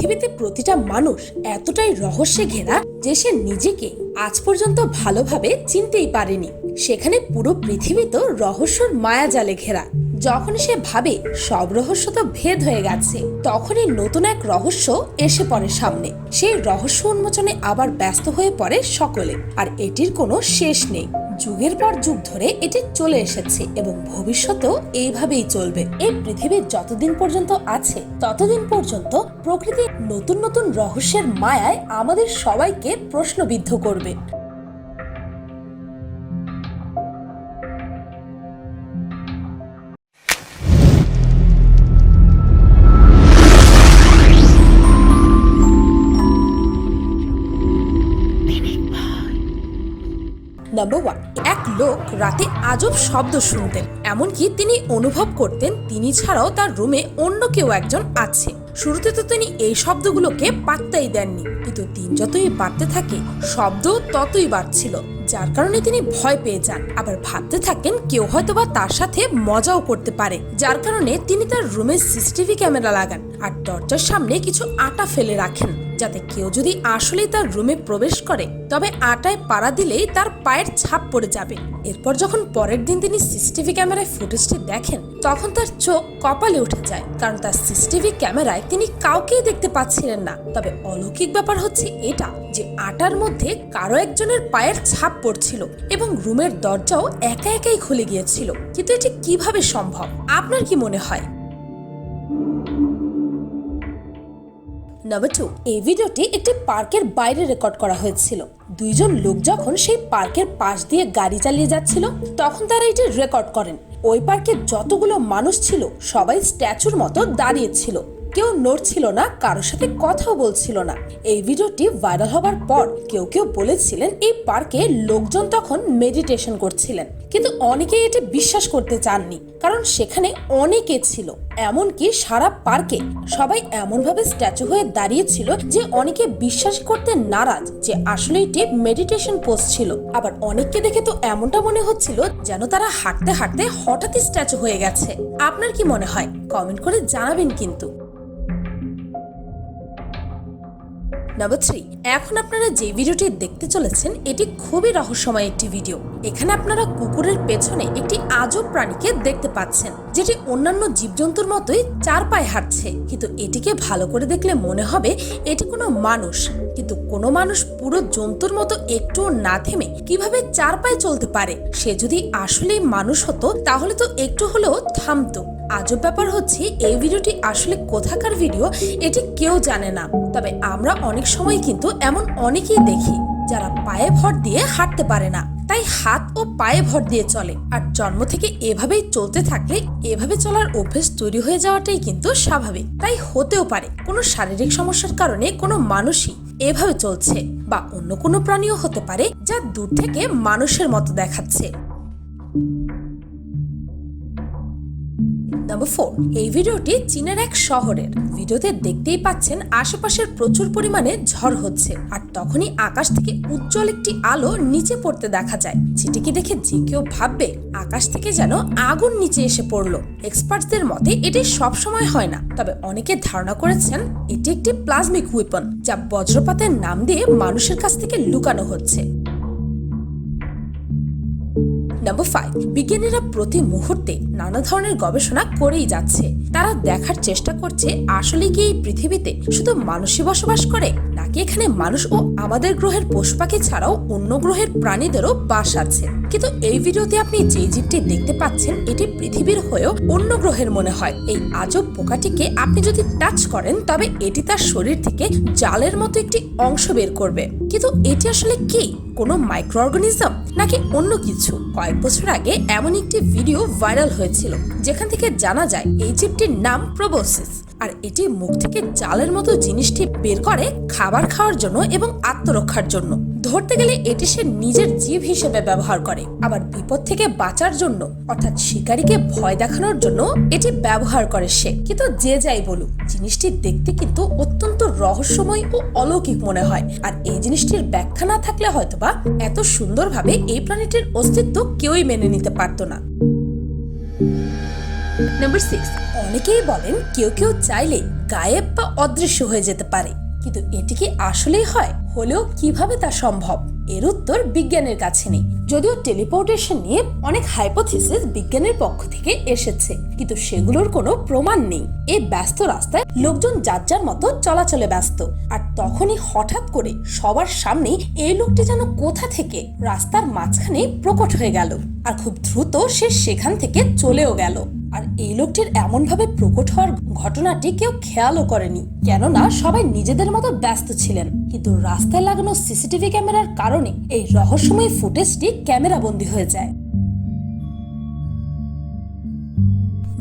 পৃথিবীতে প্রতিটা মানুষ এতটাই রহস্যে ঘেরা যে সে নিজেকে আজ পর্যন্ত ভালোভাবে চিনতেই পারেনি। সেখানে পুরো পৃথিবী তো রহস্যর মায়াজালে ঘেরা। যখন সে ভাবে সব রহস্য তো ভেদ হয়ে গেছে, তখনই নতুন এক রহস্য এসে পড়ে সামনে। সেই রহস্য উন্মোচনে আবার ব্যস্ত হয়ে পড়ে সকলে, আর এটির কোনো শেষ নেই। যুগের পর যুগ ধরে এটি চলে এসেছে এবং ভবিষ্যতেও এইভাবেই চলবে। এই পৃথিবী যতদিন পর্যন্ত আছে, ততদিন পর্যন্ত প্রকৃতি নতুন নতুন রহস্যের মায়ায় আমাদের সবাইকে প্রশ্নবিদ্ধ করবে। এক লোক রাতে আজব শব্দ শুনতেন। এমনকি তিনি অনুভব করতেন, তিনি ছাড়াও তার রুমে অন্য কেউ একজন আছে। শুরুতে তো তিনি এই শব্দগুলোকে পাত্তাই দেননি, কিন্তু দিন যতই বাড়তে থাকে, শব্দ ততই বাড়ছিল, যার কারণে তিনি ভয় পেয়ে যান। আবার ভাবতে থাকেন কেউ হয়তো বা তার সাথে মজাও করতে পারে, যার কারণে তিনি তার রুমে সিসিটিভি ক্যামেরা লাগান, আর দরজার সামনে কিছু আটা ফেলে রাখেন। যাতে কেউ যদি আসলেই তার রুমে প্রবেশ করে, তবে আটায় পাড়া দিলেই তার পায়ের ছাপ পড়ে যাবে। এরপর যখন পরের দিন তিনি সিসিটিভি ক্যামেরায় ফুটেজটি দেখেন, তখন তার চোখ কপালে উঠে যায়, কারণ তার সিসিটিভি ক্যামেরায় তিনি কাউকেই দেখতে পাচ্ছিলেন না। তবে অলৌকিক ব্যাপার হচ্ছে এটা, যে আটার মধ্যে কারও একজনের পায়ের ছাপ পড়ছিল এবং রুমের দরজাও একা একাই খুলে গিয়েছিল। কিন্তু এটি কীভাবে সম্ভব? আপনার কি মনে হয়? নাম্বার টু এই ভিডিওটি একটি পার্কের বাইরে রেকর্ড করা হয়েছিল। দুইজন লোক যখন সেই পার্কের পাশ দিয়ে গাড়ি চালিয়ে যাচ্ছিল, তখন তারা এটি রেকর্ড করেন। ওই পার্কে যতগুলো মানুষ ছিল, সবাই স্ট্যাচুর মতো দাঁড়িয়েছিল কেউ নড়ছিল না, কারোর সাথে কথাও বলছিল না। এই ভিডিওটি ভাইরাল হবার পর কেউ কেউ বলেছিলেন এই পার্কে লোকজন তখন মেডিটেশন করছিলেন। কিন্তু অনেকেই এটি বিশ্বাস করতে চাননি, কারণ সেখানে অনেকে ছিল। এমনকি সারা পার্কে সবাই এমনভাবে স্ট্যাচু হয়ে দাঁড়িয়েছিল যে অনেকে বিশ্বাস করতে নারাজ যে আসলে এটি মেডিটেশন পোস্ট ছিল। আবার অনেককে দেখে তো এমনটা মনে হচ্ছিল যেন তারা হাঁটতে হাঁটতে হঠাৎই স্ট্যাচু হয়ে গেছে। আপনার কি মনে হয়? কমেন্ট করে জানাবেন কিন্তু। নাম্বার থ্রি এখন আপনারা যে ভিডিওটি দেখতে চলেছেন, এটি খুবই রহস্যময় একটি ভিডিও। এখানে আপনারা কুকুরের পেছনে একটি আজব প্রাণীকে দেখতে পাচ্ছেন, যেটি অন্যান্য জীবজন্তুর মতোই চার পায়ে হাঁটছে। কিন্তু এটিকে ভালো করে দেখলে মনে হবে এটি কোনো মানুষ। কিন্তু কোনো মানুষ পুরো জন্তুর মতো একটুও না থেমে কীভাবে চার পায়ে চলতে পারে? সে যদি আসলেই মানুষ হতো, তাহলে তো একটু হলেও থামতো। আজব ব্যাপার হচ্ছে, এই ভিডিওটি আসলে কোথাকার ভিডিও এটি কেউ জানে না। তবে আমরা অনেক সময় কিন্তু এমন অনেকেই দেখি, যারা পায়ে ভর দিয়ে হাঁটতে পারে না। তাই হাত ও পায়ে ভর দিয়ে চলে। আর জন্ম থেকে এভাবেই চলতে থাকলে এভাবে চলার অভ্যেস তৈরি হয়ে যাওয়াটাই কিন্তু স্বাভাবিক। তাই হতেও পারে, কোনো শারীরিক সমস্যার কারণে কোনো মানুষই এভাবে চলছে বা অন্য কোনো প্রাণীও হতে পারে, যা দূর থেকে মানুষের মতো দেখাচ্ছে। নাম্বার ফোর এই ভিডিওটি চীনের এক শহরের। ভিডিওতে দেখতেই পাচ্ছেন আশেপাশের প্রচুর পরিমাণে ঝড় হচ্ছে। আর তখনই আকাশ থেকে উজ্জ্বল একটি আলো নিচে পড়তে দেখা যায়। যেটিকে দেখে যে কেউ ভাববে, আকাশ থেকে যেন আগুন নিচে এসে পড়ল। এক্সপার্টসদের মতে এটি সব সময় হয় না। তবে অনেকে ধারণা করেছেন, এটি একটি প্লাজমিক উইপন, যা বজ্রপাতের নাম দিয়ে মানুষের কাছ থেকে লুকানো হচ্ছে। নাম্বার ফাইভ বিজ্ঞানীরা প্রতি মুহূর্তে নানা ধরনের গবেষণা করেই যাচ্ছে। তারা দেখার চেষ্টা করছে, আসলে কি এই পৃথিবীতে শুধু মানুষই বসবাস করে, নাকি এখানে মানুষ ও আমাদের গ্রহের পশু পাখি ছাড়াও অন্য গ্রহের প্রাণীদেরও বাস আছে? কিন্তু এই ভিডিওতে আপনি যে জীবটি দেখতে পাচ্ছেন, এটি পৃথিবীর হয়েও অন্য গ্রহের মনে হয়। এই আজব পোকাটিকে আপনি যদি টাচ করেন, তবে এটি তার শরীর থেকে জালের মতো একটি অংশ বের করবে। কিন্তু এটি আসলে কি? কোনো মাইক্রো অর্গানিজম নাকি অন্য কিছু? কয়েক বছর আগে এমন একটি ভিডিও ভাইরাল হয়েছিল, যেখান থেকে জানা যায় এই জীবটির নাম প্রোবোসিস আর এটি মুখ থেকে জালের মতো জিনিসটি বের করে খাবার খাওয়ার জন্য এবং আত্মরক্ষার জন্য। ধরতে গেলে এটি সে নিজের জীব হিসেবে ব্যবহার করে। আবার বিপদ থেকে বাঁচার জন্য, অর্থাৎ শিকারীকে ভয় দেখানোর জন্য এটি ব্যবহার করে সে। কিন্তু যে যাই বলুক, জিনিসটি দেখতে কিন্তু অত্যন্ত রহস্যময় ও অলৌকিক মনে হয়। আর এই জিনিসটির ব্যাখ্যা না থাকলে হয়তোবা এত সুন্দরভাবে এই প্রাণীটির অস্তিত্ব কেউই মেনে নিতে পারতো না। নাম্বার সিক্স, অনেকেই বলেন কেউ কেউ চাইলে গায়েব বা অদৃশ্য হয়ে যেতে পারে। কিন্তু এটি কি আসলেই হয়? হলেও কীভাবে তা সম্ভব? এর উত্তর বিজ্ঞানের কাছে নেই। যদিও টেলিপোর্টেশন নিয়ে অনেক হাইপোথিসিস বিজ্ঞানের পক্ষ থেকে এসেছে, কিন্তু সেগুলোর কোনো প্রমাণ নেই। এই ব্যস্ত রাস্তায় লোকজন যার যার মতো চলাচলে ব্যস্ত। আর তখনই হঠাৎ করে সবার সামনেই এই লোকটি যেন কোথা থেকে? রাস্তার মাঝখানে প্রকট হয়ে গেল। আর খুব দ্রুত সে সেখান থেকে চলেও গেল। আর এই লোকটির এমনভাবে প্রকট হওয়ার ঘটনাটি কেউ খেয়ালও করেনি। কেননা সবাই নিজেদের মতো ব্যস্ত ছিলেন। কিন্তু রাস্তায় লাগানো সিসিটিভি ক্যামেরার কারণে এই রহস্যময় ফুটেজটি ক্যামেরা বন্দী হয়ে যায়।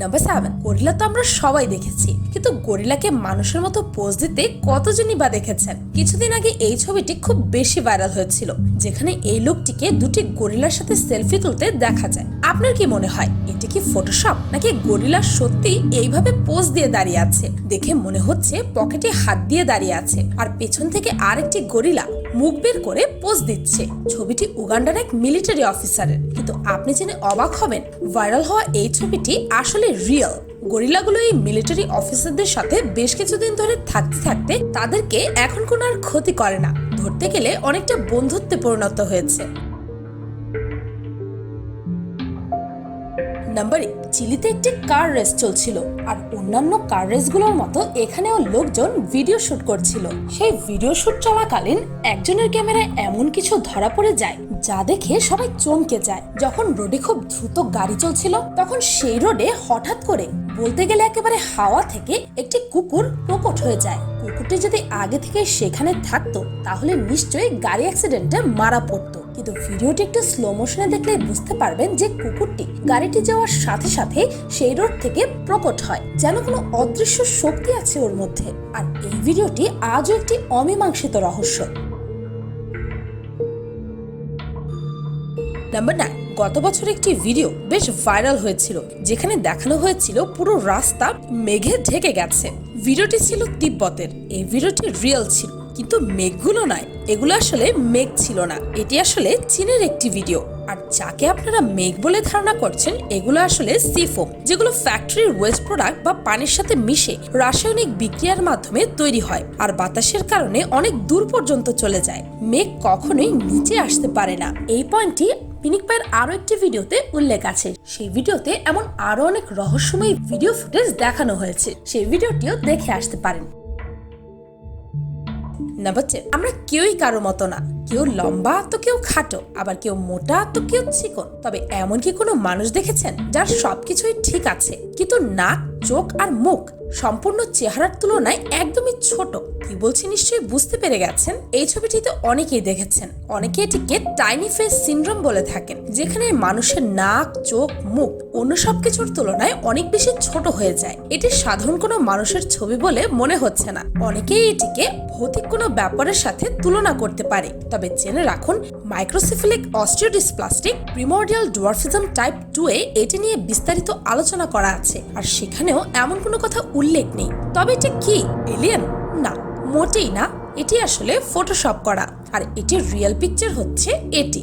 নাম্বার সেভেন গরিলা তো আমরা সবাই দেখেছি। কিন্তু গরিলাকে মানুষের মতো পোজ দিতে কতজনই বা দেখেছেন? কিছুদিন আগে এই ছবিটি খুব বেশি ভাইরাল হয়েছিল, যেখানে এই লোকটিকে দুটি গরিলার সাথে সেলফি তুলতে দেখা যায়। আপনার কি মনে হয়, এটি কি ফটোশপ নাকি গরিলা সত্যি এইভাবে পোজ দিয়ে দাঁড়িয়ে আছে? দেখে মনে হচ্ছে পকেটে হাত দিয়ে দাঁড়িয়ে আছে। আর পেছন থেকে আরেকটি গরিলা মুখ বের করে পোজ দিচ্ছে। ছবিটি উগান্ডার এক মিলিটারি অফিসারের। কিন্তু আপনি জেনে অবাক হবেন, ভাইরাল হওয়া এই ছবিটি আসলে রিয়েল। গরিলাগুলো এই মিলিটারি অফিসারদের সাথে বেশ কিছুদিন ধরে থাকতে থাকতে তাদেরকে এখন কোনো আর ক্ষতি করে না। ধরতে গেলে অনেকটা বন্ধুত্বে পরিণত হয়েছে। নাম্বার চিলিতে একটি কার রেস চলছিল আর অন্যান্য কার রেসগুলোর মতো এখানেও লোকজন ভিডিও শুট করছিল। সেই ভিডিও শুট চলাকালীন একজনের ক্যামেরায় এমন কিছু ধরা পড়ে যায় যা দেখে সবাই চমকে যায়। যখন রোডে খুব দ্রুত গাড়ি চলছিল, তখন সেই রোডে হঠাৎ করে বলতে গেলে একেবারে হাওয়া থেকে একটি কুকুর প্রকট হয়ে যায়। কুকুরটি যদি আগে থেকে সেখানে থাকতো, তাহলে নিশ্চয়ই গাড়ি অ্যাক্সিডেন্টে মারা পড়তো। কিন্তু ভিডিওটি একটু স্লো মোশনে দেখলে বুঝতে পারবেন যে কুকুরটি গাড়িটি যাওয়ার সাথে সাথে সেই রোড থেকে প্রকট হয়, যেন কোনো অদৃশ্য শক্তি আছে ওর মধ্যে। আর এই ভিডিওটি আজও একটি অমীমাংসিত রহস্য। নাম্বার নাইন গত বছর একটি ভিডিও বেশ ভাইরাল হয়েছিল, যেখানে দেখানো হয়েছিল পুরো রাস্তা মেঘে ঢেকে গেছে। ভিডিওটি ছিল তিব্বতের, এই ভিডিওটি রিয়েল ছিল। কিন্তু মেঘগুলো নয়। এগুলো আসলে মেঘ ছিল না। এটি আসলে চীনের একটি ভিডিও। আর যাকে আপনারা মেঘ বলে ধারণা করছেন, এগুলো আসলে সিফোম, যেগুলো ফ্যাক্টরির ওয়েস্ট প্রোডাক্ট বা পানির সাথে মিশে রাসায়নিক বিক্রিয়ার মাধ্যমে তৈরি হয় আর বাতাসের কারণে অনেক দূর পর্যন্ত চলে যায়। মেঘ কখনোই নিচে আসতে পারে না। এই পয়েন্টটি পিনিক পায়ের আরও একটি ভিডিওতে উল্লেখ আছে। সেই ভিডিওতে এমন আরও অনেক রহস্যময় ভিডিও ফুটেজ দেখানো হয়েছে। সেই ভিডিওটিও দেখে আসতে পারেন। নাম্বার টেন আমরা কেউই কারও মতো না। কেউ লম্বা তো কেউ খাটো, আবার কেউ মোটা তো কেউ চিকন। তবে এমন কি কোনো মানুষ দেখেছেন যার সবকিছুই ঠিক আছে, কিন্তু নাক, চোখ আর মুখ সম্পূর্ণ চেহারার তুলনায় একদমই ছোট। কি বলছি নিশ্চয়ই বুঝতে পেরে গেছেন? এই ছবিটিতে অনেকেই দেখেছেন। অনেকে এটিকে টাইনি ফেস সিনড্রোম বলে থাকেন, যেখানে মানুষের নাক, চোখ, মুখ অন্য সব কিছুর তুলনায় অনেক বেশি ছোট হয়ে যায়। এটি সাধারণ কোনো মানুষের ছবি বলে মনে হচ্ছে না। অনেকেই এটিকে ভৌতিক কোনো ব্যাপারের সাথে তুলনা করতে পারে। তবে জেনে রাখুন microcephalic osteodysplastic primordial dwarfism type two A এটি নিয়ে বিস্তারিত আলোচনা করা আছে, আর সেখানেও এমন কোনো কথা উল্লেখ নেই। তবে এটি কি? এলিয়েন? না, মোটেই না। এটি আসলে ফটোশপ করা, আর এটির রিয়েল পিকচার হচ্ছে এটি।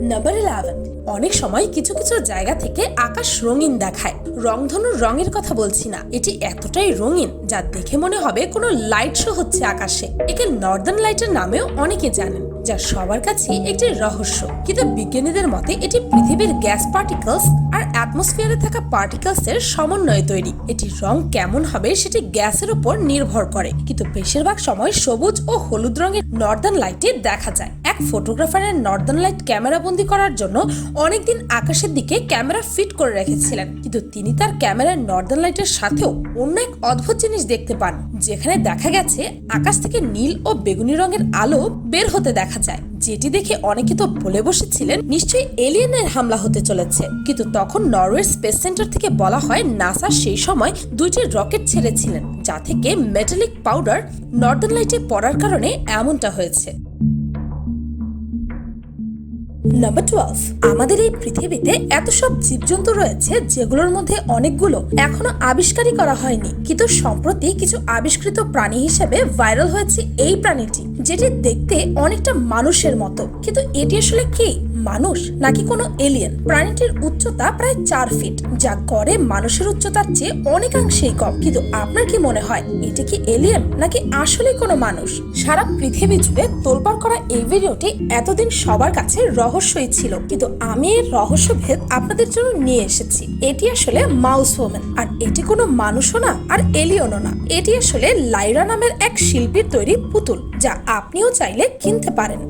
নাম্বার ইলেভেন অনেক সময় কিছু কিছু জায়গা থেকে আকাশ রঙিন দেখায়। রংধনুর রঙের কথা বলছি না। এটি এতটাই রঙিন যা দেখে মনে হবে কোনো লাইট শো হচ্ছে আকাশে। একে নর্দার্ন লাইটের নামেও অনেকে জানেন। যা সবার কাছে একটি রহস্য। কিন্তু বিজ্ঞানীদের মতে এটি পৃথিবীর গ্যাস পার্টিকলস আর অ্যাটমসফিয়ারে থাকা পার্টিকলস এর সমন্বয়ে তৈরি। এটি রং কেমন হবে সেটি গ্যাসের উপর নির্ভর করে। কিন্তু বেশিরভাগ সময় সবুজ ও হলুদ রঙের নর্দার্ন লাইটে দেখা যায়। এক ফটোগ্রাফারের নর্দার্ন লাইট ক্যামেরা বন্দি করার জন্য অনেকদিন আকাশের দিকে ক্যামেরা ফিট করে রেখেছিলেন। কিন্তু তিনি তার ক্যামেরার নর্দার্ন লাইটের সাথেও অন্য এক অদ্ভুত জিনিস দেখতে পান, যেখানে দেখা গেছে আকাশ থেকে নীল ও বেগুনি রঙের আলো বের হতে দেখা যায়। যেটি দেখে অনেকে তো বলে বসেছিলেন, নিশ্চয়ই এলিয়েনের হামলা হতে চলেছে। কিন্তু তখন নরওয়ে স্পেস সেন্টার থেকে বলা হয়, নাসা সেই সময় দুইটি রকেট ছেড়েছিলেন, যা থেকে মেটালিক পাউডার নর্দার্ন লাইটে পড়ার কারণে এমনটা হয়েছে। Number twelve. আমাদের এই পৃথিবীতে এত সব জীবজন্তু রয়েছে, যেগুলোর মধ্যে অনেকগুলো এখনও আবিষ্কারই করা হয়নি। কিন্তু সম্প্রতি কিছু আবিষ্কৃত প্রাণী হিসেবে ভাইরাল হয়েছে এই প্রাণীটি। যেটি দেখতে অনেকটা মানুষের মতো। কিন্তু এটি আসলে কি? মানুষ নাকি কোনো এলিয়েন প্রাণীটির উচ্চতা প্রায় চার ফিট যা গড়ে মানুষের উচ্চতার চেয়ে অনেকাংশেই কম। কিন্তু আপনার কি মনে হয়, এটি কি এলিয়েন নাকি আসলে কোনো মানুষ? সারা পৃথিবী জুড়ে তোলপাড় করা এই ভিডিওটি এতদিন সবার কাছে রহস্যই ছিল। কিন্তু আমি এর রহস্যভেদ আপনাদের জন্য নিয়ে এসেছি। এটি আসলে মাউস ওমেন আর এটি কোনো মানুষও না, আর এলিয়নও না। এটি আসলে লাইরা নামের এক শিল্পীর তৈরি পুতুল, যা আপনিও চাইলে কিনতে পারেন।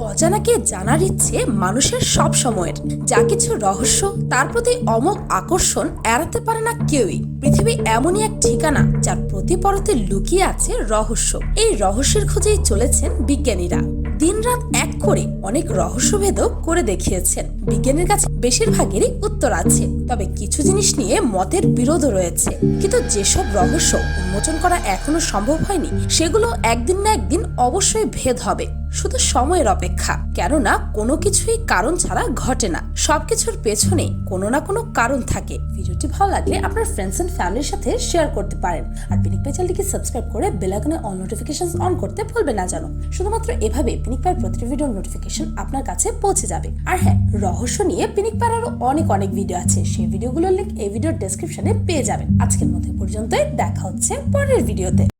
অজানাকে জানার ইচ্ছে মানুষের সব সময়ের। যা কিছু রহস্য, তার প্রতি অমোঘ আকর্ষণ এড়াতে পারে না কেউই। পৃথিবী এমনই এক ঠিকানা যার প্রতি পরতে লুকিয়ে আছে রহস্য। এই রহস্যের খোঁজেই চলেছেন বিজ্ঞানীরা। দিনরাত এক করে অনেক রহস্যভেদও করে দেখিয়েছেন। বিজ্ঞানের কাছে বেশিরভাগেরই উত্তর আছে, তবে কিছু জিনিস নিয়ে মতের বিরোধও রয়েছে। কিন্তু যেসব রহস্য উন্মোচন করা এখনও সম্ভব হয়নি, সেগুলো একদিন না একদিন অবশ্যই ভেদ হবে, শুধু সময়ের অপেক্ষা। কেননা কোনো কিছুই কারণ ছাড়া ঘটে না। সবকিছুর পেছনে কোনো না কোনো কারণ থাকে। ভিডিওটি ভালো লাগলে আপনার ফ্রেন্ডস এন্ড ফ্যামিলির সাথে শেয়ার করতে পারেন। আর পিনিক পেচালটিকে সাবস্ক্রাইব করে বেল আইকনে অল নোটিফিকেশন অন করতে ভুলবেন না জানো। শুধুমাত্র এভাবে পিনিক পায়ের প্রতিটি ভিডিওর নোটিফিকেশন আপনার কাছে পৌঁছে যাবে। আর হ্যাঁ রহস্য নিয়ে পিনিক পাড়ারও অনেক অনেক ভিডিও আছে। সেই ভিডিওগুলোর লিংক এই ভিডিওর ডেসক্রিপশনে পেয়ে যাবেন। আজকের মধ্যে পর্যন্তই। দেখা হচ্ছে পরের ভিডিওতে